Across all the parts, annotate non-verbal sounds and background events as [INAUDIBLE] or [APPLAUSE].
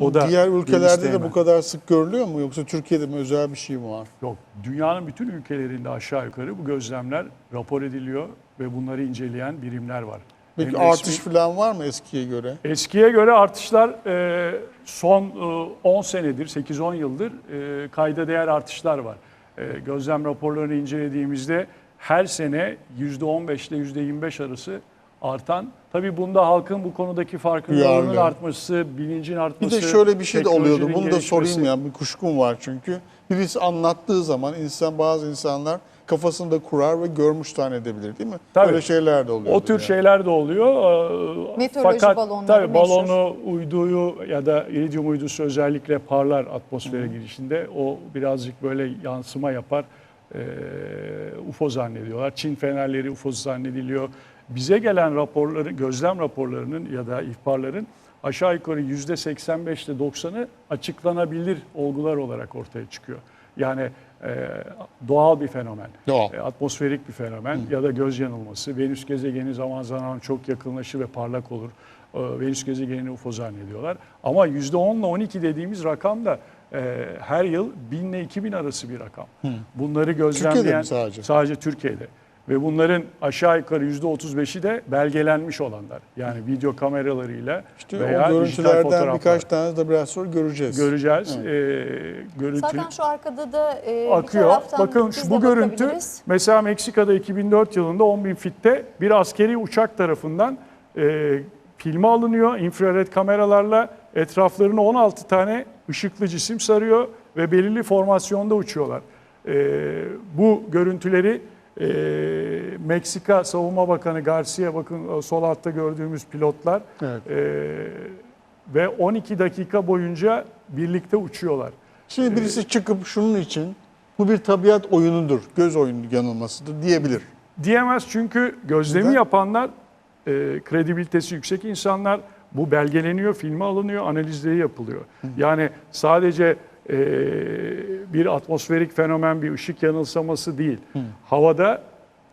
O da Diğer ülkelerde de bu kadar sık görülüyor mu yoksa Türkiye'de mi özel bir şey mi var? Yok, dünyanın bütün ülkelerinde aşağı yukarı bu gözlemler rapor ediliyor ve bunları inceleyen birimler var. Peki Hem artış resmi- falan var mı eskiye göre? Eskiye göre artışlar e, son e, 10 senedir, 8-10 yıldır e, kayda değer artışlar var. E, gözlem raporlarını incelediğimizde her sene %15 ile %25 arası artan, tabii bunda halkın bu konudaki farkındalığının Duyarlı. artması, bilincin Bir artması. de şöyle bir şey de oluyordu. teknolojinin Bunu da gelişmesi. sorayım ya. Bir kuşkum var çünkü. Birisi anlattığı zaman insan bazı insanlar kafasında kurar ve görmüş zannedebilir değil mi? Tabii. Böyle şeyler de oluyor. O tür şeyler de oluyor. Ee, Meteoroloji Fakat balonları tabii meşhur. balonu uyduyu ya da iridyum uydusu özellikle parlar atmosfere girişinde. O birazcık böyle yansıma yapar. Ee, UFO zannediyorlar. Çin fenerleri UFO zannediliyor. Bize gelen raporları, gözlem raporlarının ya da ihbarların aşağı yukarı %85 ile 90'ı açıklanabilir olgular olarak ortaya çıkıyor. Yani e, doğal bir fenomen. Doğal. E, atmosferik bir fenomen ya da göz yanılması. Venüs gezegeni zaman zaman çok yakınlaşır ve parlak olur. E, Venüs gezegenini UFO zannediyorlar. Ama %10 ile 12 dediğimiz rakam da e, her yıl 1000 ile 2000 arası bir rakam. Bunları gözlemleyen Türkiye'de sadece? sadece Türkiye'de. Ve bunların aşağı yukarı %35'i de belgelenmiş olanlar. Yani video kameralarıyla İşte veya o dijital görüntülerden birkaç tane de biraz sonra göreceğiz. göreceğiz. E, görüntü Zaten şu arkada da e, akıyor. Bakın biz şu de bu görüntü mesela Meksika'da 2004 yılında 10 bin fitte bir askeri uçak tarafından e, filme alınıyor. infrared kameralarla etraflarını 16 tane ışıklı cisim sarıyor ve belirli formasyonda uçuyorlar. E, bu görüntüleri e, Meksika Savunma Bakanı Garcia bakın sol altta gördüğümüz pilotlar Evet. e, ve 12 dakika boyunca birlikte uçuyorlar. Şimdi birisi çıkıp şunun için bu bir tabiat oyunudur, göz oyunu yanılmasıdır diyebilir. Diyemez çünkü gözlemi Neden? yapanlar e, kredibilitesi yüksek insanlar. Bu belgeleniyor, filme alınıyor, analizleri yapılıyor. Yani sadece e, bir atmosferik fenomen, bir ışık yanılsaması değil. Havada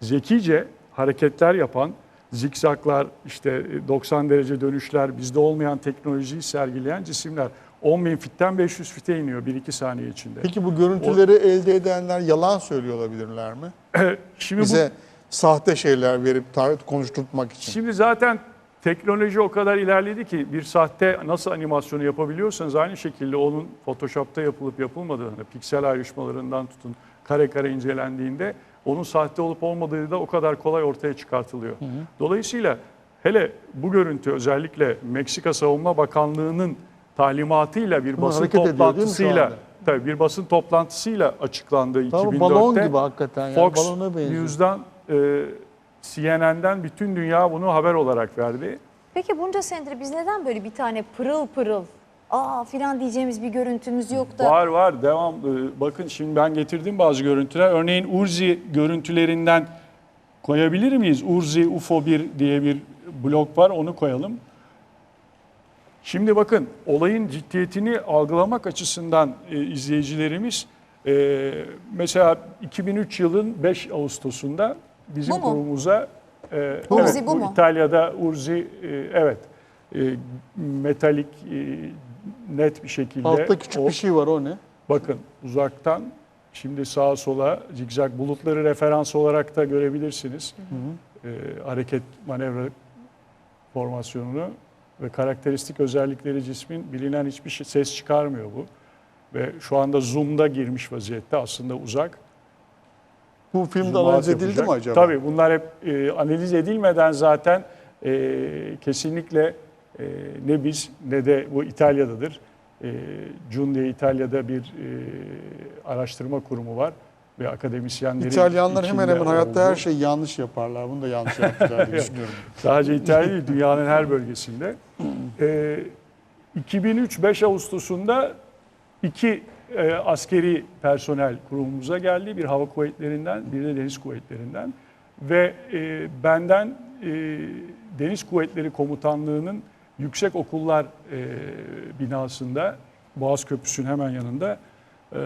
zekice hareketler yapan, zikzaklar, işte e, 90 derece dönüşler, bizde olmayan teknolojiyi sergileyen cisimler. 10 bin fitten 500 fite iniyor 1-2 saniye içinde. Peki bu görüntüleri elde edenler yalan söylüyor olabilirler mi? [CLEARS THROAT] Şimdi bu Bize sahte şeyler verip konuşturtmak için. Şimdi zaten teknoloji o kadar ilerledi ki bir sahte nasıl animasyonu yapabiliyorsanız aynı şekilde onun Photoshop'ta yapılıp yapılmadığını, piksel ayrışmalarından tutun kare kare incelendiğinde onun sahte olup olmadığı da o kadar kolay ortaya çıkartılıyor. Dolayısıyla hele bu görüntü özellikle Meksika Savunma Bakanlığı'nın talimatıyla bir Bunu basın toplantısıyla tabii bir basın toplantısıyla açıklandı Tamam, 2004'te. balon gibi hakikaten yani, Fox balona benziyor. News'dan e, CNN'den bütün dünya bunu haber olarak verdi. Peki bunca senedir biz neden böyle bir tane pırıl pırıl aa filan diyeceğimiz bir görüntümüz yok da Var var devam. Ee, Bakın şimdi ben getirdim bazı görüntüler. Örneğin Urzi görüntülerinden koyabilir miyiz? Urzi UFO 1 diye bir blok var onu koyalım. Şimdi bakın olayın ciddiyetini algılamak açısından e, izleyicilerimiz e, mesela 2003 yılın 5 Ağustos'unda bizim Bu mu? kurumumuza e, Urzi evet, bu mu? İtalya'da Urzi e, evet e, metalik e, net bir şekilde Altta küçük o- bir şey var o ne? Bakın uzaktan şimdi sağa sola zigzag bulutları referans olarak da görebilirsiniz. Ee, hareket manevra formasyonunu ve karakteristik özellikleri cismin bilinen hiçbir şey, ses çıkarmıyor bu. Ve şu anda zoom'da girmiş vaziyette aslında uzak. Bu filmde analiz edildi yapacak. mi acaba? Tabii bunlar hep e, analiz edilmeden zaten e, kesinlikle e, ne biz ne de bu İtalya'dadır. E, CUN diye İtalya'da bir e, araştırma kurumu var ve akademisyenlerin İtalyanlar hemen hemen hayatta her şeyi yanlış yaparlar. Bunu da yanlış yaptılar [LAUGHS] diye düşünüyorum. Sadece İtalya değil, dünyanın her bölgesinde. Ee, 2003 5 Ağustos'unda iki e, askeri personel kurumumuza geldi. Bir hava kuvvetlerinden, bir de deniz kuvvetlerinden. Ve e, benden e, Deniz Kuvvetleri Komutanlığı'nın Yüksek Okullar e, binasında, Boğaz Köprüsü'nün hemen yanında e,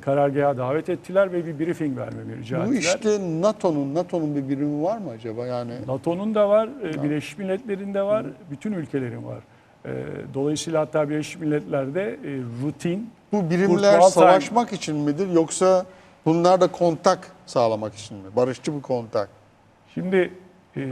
karargaha davet ettiler ve bir briefing vermemi rica Bu ettiler. işte NATO'nun NATO'nun bir birimi var mı acaba? Yani NATO'nun da var, e, Birleşmiş Milletler'in de var, bütün ülkelerin var. E, dolayısıyla hatta Birleşmiş Milletler'de e, rutin Bu birimler Kurtulan savaşmak için midir yoksa bunlar da kontak sağlamak için mi? Barışçı bir kontak. Şimdi e,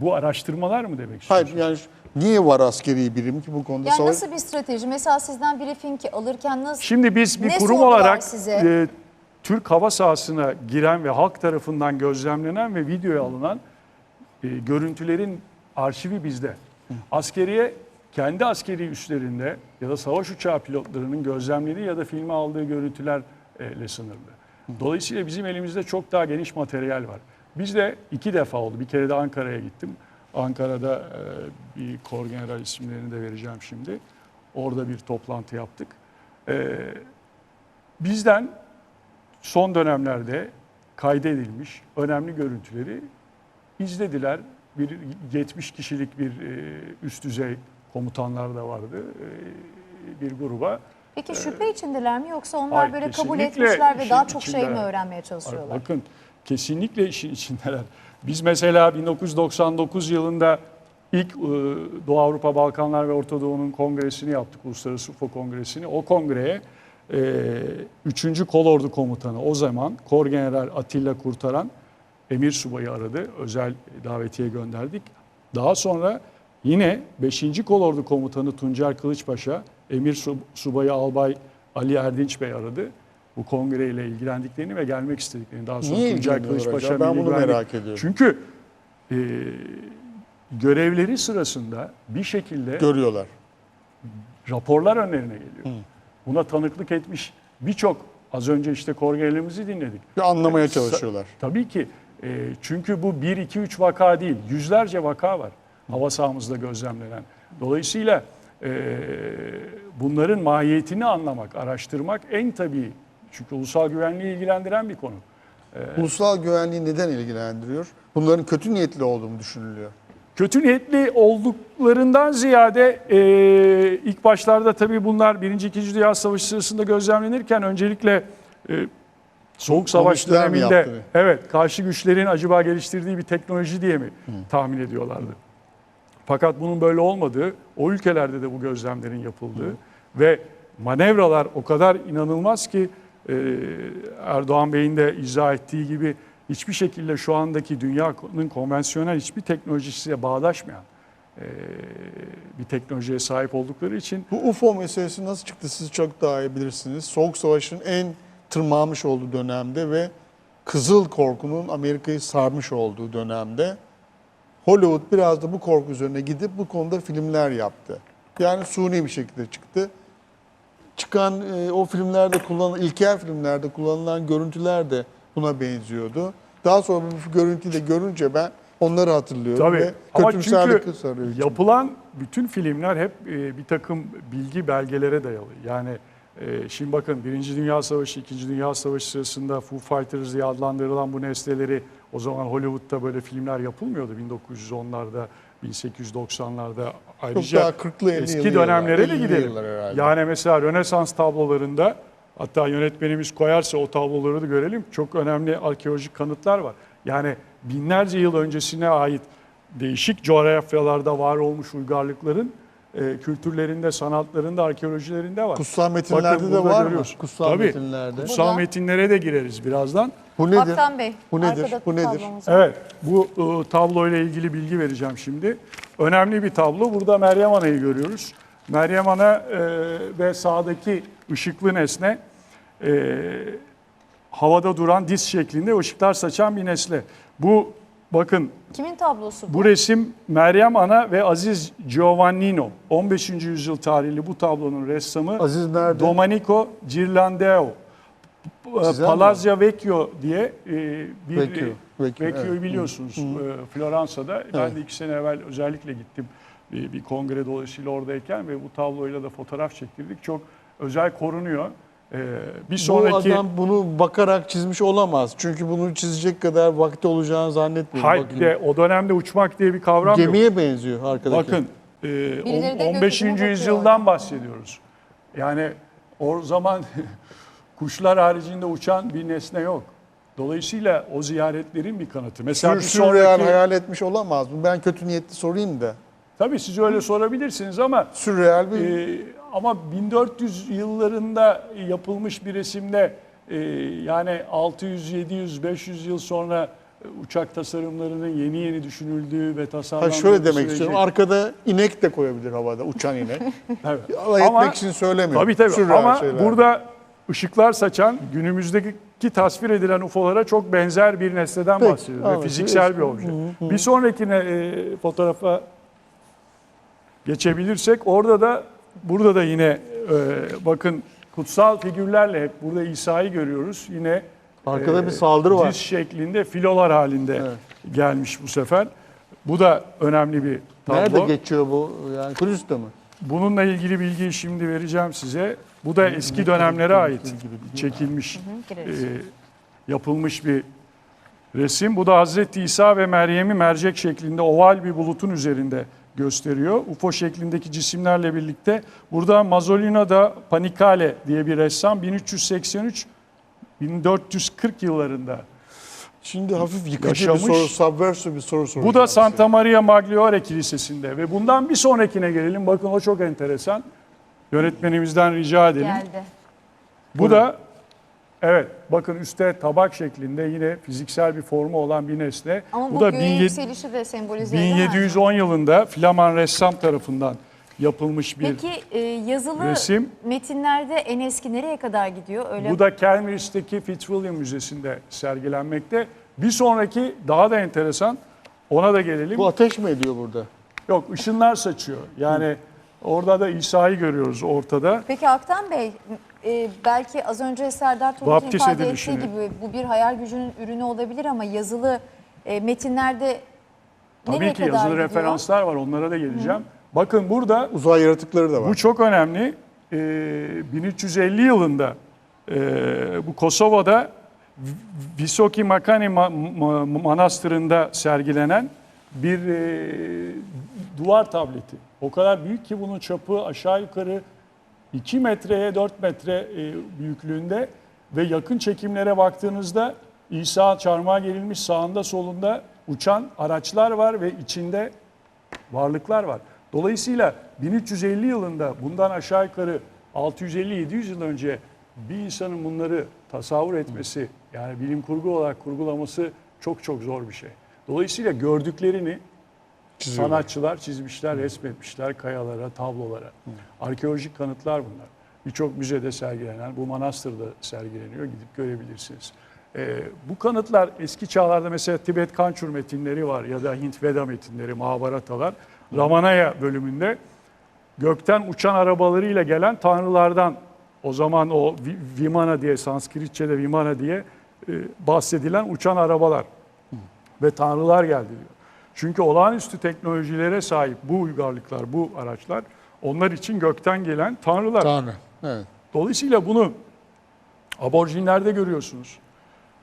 bu araştırmalar mı demek Hayır istiyorsun? yani niye var askeri birim ki bu konuda Yani savaş? nasıl bir strateji? Mesela sizden briefing alırken nasıl? Şimdi biz bir Ne kurum sordular olarak size? e, Türk hava sahasına giren ve halk tarafından gözlemlenen ve videoya alınan e, görüntülerin arşivi bizde. Askeriye kendi askeri üslerinde ya da savaş uçağı pilotlarının gözlemlediği ya da filme aldığı görüntülerle sınırlı. Dolayısıyla bizim elimizde çok daha geniş materyal var. Biz de iki defa oldu. Bir kere de Ankara'ya gittim. Ankara'da e, bir kor general isimlerini de vereceğim şimdi. Orada bir toplantı yaptık. E, bizden son dönemlerde kaydedilmiş önemli görüntüleri izlediler. Bir 70 kişilik bir e, üst düzey komutanlar da vardı e, bir gruba. Peki şüphe içindeler mi yoksa onlar Hayır, böyle kabul etmişler ve daha çok şey mi içindeler. öğrenmeye çalışıyorlar? Bakın kesinlikle işin içindeler. Biz mesela 1999 yılında ilk e, Doğu Avrupa Balkanlar ve Orta Doğu'nun kongresini yaptık. Uluslararası UFO Kongresi'ni. O kongreye e, 3. Kolordu Komutanı o zaman Kor General Atilla Kurtaran Emir Subay'ı aradı. Özel davetiye gönderdik. Daha sonra yine 5. Kolordu Komutanı Tuncer Kılıçpaşa Emir Sub- Subayı Albay Ali Erdinç Bey aradı. Bu kongreyle ilgilendiklerini ve gelmek istediklerini. Daha sonra Niye ilgileniyorlar Kılıçpaşa? Ben bunu merak ediyorum. Çünkü e, görevleri sırasında bir şekilde Görüyorlar. raporlar önlerine geliyor. Buna tanıklık etmiş birçok az önce işte korgelerimizi dinledik. Ve anlamaya çalışıyorlar. Tabii ki e, çünkü bu 1, 2, 3 vaka değil yüzlerce vaka var hava sahamızda gözlemlenen. Dolayısıyla e, bunların mahiyetini anlamak, araştırmak en tabii çünkü ulusal güvenliği ilgilendiren bir konu. Ulusal güvenliği neden ilgilendiriyor? Bunların kötü niyetli olduğu mu düşünülüyor? Kötü niyetli olduklarından ziyade e, ilk başlarda tabii bunlar 1. 2. Dünya Savaşı sırasında gözlemlenirken öncelikle e, Soğuk Savaş döneminde evet karşı güçlerin acaba geliştirdiği bir teknoloji diye mi tahmin ediyorlardı. Fakat bunun böyle olmadığı, o ülkelerde de bu gözlemlerin yapıldığı ve manevralar o kadar inanılmaz ki e, Erdoğan Bey'in de izah ettiği gibi hiçbir şekilde şu andaki dünyanın konvansiyonel hiçbir teknolojisiyle bağdaşmayan e, bir teknolojiye sahip oldukları için Bu UFO meselesi nasıl çıktı siz çok daha iyi bilirsiniz. Soğuk Savaş'ın en tırmanmış olduğu dönemde ve Kızıl Korku'nun Amerika'yı sarmış olduğu dönemde Hollywood biraz da bu korku üzerine gidip bu konuda filmler yaptı. Yani suni bir şekilde çıktı. Çıkan e, o filmlerde kullanılan, ilkel filmlerde kullanılan görüntüler de buna benziyordu. Daha sonra bu görüntüyü de görünce ben onları hatırlıyorum Tabii. ve Ama çünkü sarıyor. yapılan bütün filmler hep e, bir takım bilgi belgelere dayalı. Yani e, şimdi bakın Birinci Dünya Savaşı, İkinci Dünya Savaşı sırasında Foo Fighters diye adlandırılan bu nesneleri o zaman Hollywood'da böyle filmler yapılmıyordu 1910'larda, 1890'larda. Ayrıca daha 40'lı 50'li eski yıllar, dönemlere de 50'li gidelim. Yani mesela Rönesans tablolarında hatta yönetmenimiz koyarsa o tabloları da görelim. Çok önemli arkeolojik kanıtlar var. Yani binlerce yıl öncesine ait değişik coğrafyalarda var olmuş uygarlıkların e, kültürlerinde, sanatlarında, arkeolojilerinde var. Kutsal metinlerde Bakın de var mı? görüyoruz. Kutsal Tabii. metinlerde. Kutsal metinlere de gireriz birazdan. Bu nedir? Haktan Bey, Bu nedir? Bu nedir? Evet, bu e, tablo ile ilgili bilgi vereceğim şimdi. Önemli bir tablo. Burada Meryem Ana'yı görüyoruz. Meryem Ana e, ve sağdaki ışıklı nesne e, havada duran diz şeklinde ışıklar saçan bir nesne. Bu bakın Kimin tablosu bu? bu resim Meryem Ana ve Aziz Giovannino. 15. yüzyıl tarihli bu tablonun ressamı Aziz nerede? Domenico Mi? Palazzo Vecchio diye e, bir Vecchio, Vecchio, Vecchio'yu evet. biliyorsunuz e, Floransa'da. Ben de iki sene evvel özellikle gittim bir, bir kongre dolayısıyla oradayken ve bu tabloyla da fotoğraf çektirdik. Çok özel korunuyor. E, bir sonraki Bu adam bunu bakarak çizmiş olamaz. Çünkü bunu çizecek kadar vakti olacağını zannetmiyorum. Hayır, de, o dönemde uçmak diye bir kavram yok. Gemiye benziyor arkadaki. Bakın e, on- 15. gökyüzüne bakıyor yüzyıldan bahsediyoruz. Yani o zaman [LAUGHS] kuşlar haricinde uçan bir nesne yok. Dolayısıyla o ziyaretlerin bir kanıtı. Mesela bir sonraki hayal etmiş olamaz mı? Ben kötü niyetli sorayım da. Tabii siz öyle sorabilirsiniz ama Sürreal bir Ee, ama 1400 yıllarında yapılmış bir resimde e, yani 600, 700, 500 yıl sonra e, uçak tasarımlarının yeni yeni düşünüldüğü ve Ha tasarlandığı şöyle bir demek süreci- istiyorum. Arkada inek de koyabilir havada, uçan inek. [LAUGHS] Evet. Alay Ama- etmek için söylemiyorum. Tabii tabii Sürreal ama şeyler. burada ışıklar saçan günümüzdeki tasvir edilen UFO'lara çok benzer bir nesneden Peki, bahsediyoruz. Anladım. fiziksel bir obje. Bir sonrakine e, fotoğrafa geçebilirsek orada da burada da yine e, bakın kutsal figürlerle hep burada İsa'yı görüyoruz. Yine Arkada e, bir saldırı var. Diz şeklinde filolar halinde Evet. gelmiş bu sefer. Bu da önemli bir tablo. Nerede geçiyor bu? Yani Kudüs'te mi? Bununla ilgili bilgiyi şimdi vereceğim size. Bu da eski dönemlere ait çekilmiş, e, yapılmış bir resim. Bu da Hazreti İsa ve Meryem'i mercek şeklinde oval bir bulutun üzerinde gösteriyor. UFO şeklindeki cisimlerle birlikte burada Mazzolino da Panicale diye bir ressam 1383 1440 yıllarında. Şimdi hafif yıkıcı Yaşamış. bir soru, subversive bir soru soracağım. Bu da. Santa Maria Maggiore Kilisesi'nde ve bundan bir sonrakine gelelim. Bakın o çok enteresan. Yönetmenimizden rica edelim. Geldi. Bu da evet bakın üstte tabak şeklinde yine fiziksel bir formu olan bir nesne. Ama bu, bu da göğe 1700 yükselişi de sembolize edemez mi? 1710 yılında Flaman ressam tarafından yapılmış bir Peki e, yazılı resim. metinlerde en eski nereye kadar gidiyor? Öyle Bu da Kelmiris'teki Fitzwilliam Müzesi'nde sergilenmekte. Bir sonraki daha da enteresan ona da gelelim. Bu ateş mi ediyor burada? Yok ışınlar saçıyor. Yani orada da İsa'yı görüyoruz ortada. Peki Aktan Bey, e, belki az önce Serdar Vaptiz ifade ettiği edilişini. gibi bu bir hayal gücünün ürünü olabilir ama yazılı e, metinlerde Tabii nereye ki kadar yazılı gidiyor? referanslar var onlara da geleceğim. Bakın burada Uzay yaratıkları da var. Bu çok önemli. Ee, 1350 yılında e, bu Kosova'da Visoki Makani Ma- Ma- Manastırı'nda sergilenen bir e, duvar tableti. O kadar büyük ki bunun çapı aşağı yukarı 2 metreye 4 metre e, büyüklüğünde ve yakın çekimlere baktığınızda İsa çarmıha gerilmiş sağında solunda uçan araçlar var ve içinde varlıklar var. Dolayısıyla 1350 yılında bundan aşağı yukarı 650-700 yıl önce bir insanın bunları tasavvur etmesi yani bilim kurgu olarak kurgulaması çok çok zor bir şey. Dolayısıyla gördüklerini Çiziyorlar. sanatçılar çizmişler, resmetmişler kayalara, tablolara. Arkeolojik kanıtlar bunlar. Birçok müzede sergilenen, bu manastırda sergileniyor, gidip görebilirsiniz. Ee, bu kanıtlar eski çağlarda mesela Tibet Kançur metinleri var ya da Hint Veda metinleri, Mahabharatalar. Ramanaya bölümünde gökten uçan arabalarıyla gelen tanrılardan o zaman o Vi- Vimana diye Sanskritçe'de Vimana diye e, bahsedilen uçan arabalar ve tanrılar geldi diyor. Çünkü olağanüstü teknolojilere sahip bu uygarlıklar, bu araçlar onlar için gökten gelen tanrılar. Tanrı. Evet. Dolayısıyla bunu aborjinlerde görüyorsunuz.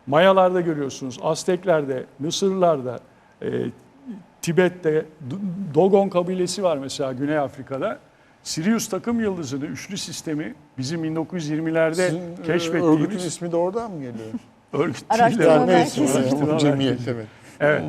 Mayalarda görüyorsunuz, Azteklerde, Mısırlarda, e, Tibet'te, Dogon kabilesi var mesela Güney Afrika'da. Sirius takım yıldızını, üçlü sistemi bizim 1920'lerde Sizin e, örgütün keşfettiğimiz ismi de oradan mı geliyor? [LAUGHS] örgüt Araştırma değil merkezi. Araştırma Cemiyet merkezi. evet. Evet.